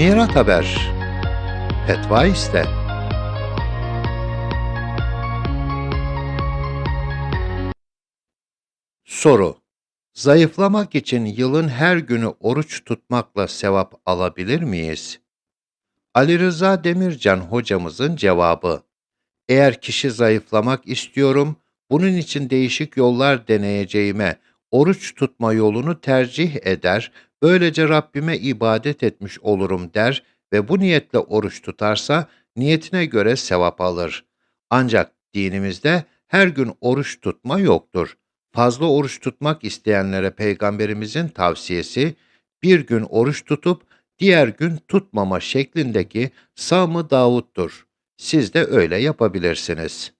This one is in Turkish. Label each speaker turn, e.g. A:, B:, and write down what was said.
A: Mirat Haber Fetva iste. Soru Zayıflamak için yılın her günü oruç tutmakla sevap alabilir miyiz? Ali Rıza Demircan hocamızın cevabı Eğer kişi zayıflamak istiyorum, bunun için değişik yollar deneyeceğime oruç tutma yolunu tercih eder, böylece Rabbime ibadet etmiş olurum der ve bu niyetle oruç tutarsa niyetine göre sevap alır. Ancak dinimizde her gün oruç tutma yoktur. Fazla oruç tutmak isteyenlere peygamberimizin tavsiyesi bir gün oruç tutup diğer gün tutmama şeklindeki Sam-ı Davud'dur. Siz de öyle yapabilirsiniz.